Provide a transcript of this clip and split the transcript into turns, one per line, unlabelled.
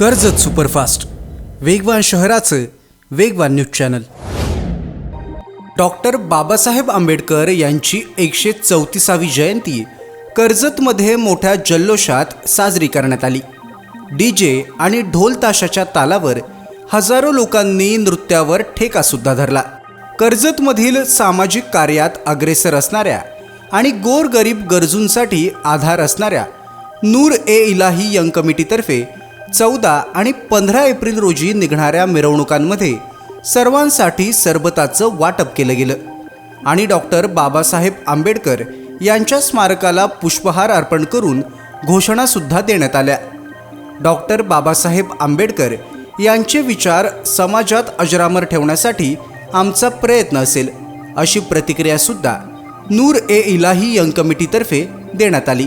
Karjat superfast. वेगवान शहराचं वेगवान news channel. Doctor Babasaheb Ambedkar यांची एकशे चौतीसावी जयंती कर्जतमध्ये मोठ्या जल्लोषात साजरी करण्यात आली. डी जे आणि ढोल ताशाच्या तालावर हजारो लोकांनी नृत्यावर ठेकासुद्धा धरला. कर्जतमधील सामाजिक कार्यात अग्रेसर असणाऱ्या आणि गोरगरीब गरजूंसाठी आधार असणाऱ्या नूर ए इलाही यंग कमिटीतर्फे चौदा आणि पंधरा एप्रिल रोजी निघणाऱ्या मिरवणुकांमध्ये सर्वांसाठी सरबताचं वाटप केलं गेलं. आणि डॉक्टर बाबासाहेब आंबेडकर यांच्या स्मारकाला पुष्पहार अर्पण करून घोषणासुद्धा देण्यात आल्या. डॉक्टर बाबासाहेब आंबेडकर यांचे विचार समाजात अजरामर ठेवण्यासाठी आमचा प्रयत्न असेल अशी प्रतिक्रियासुद्धा नूर ए इलाही यंग कमिटीतर्फे देण्यात आली.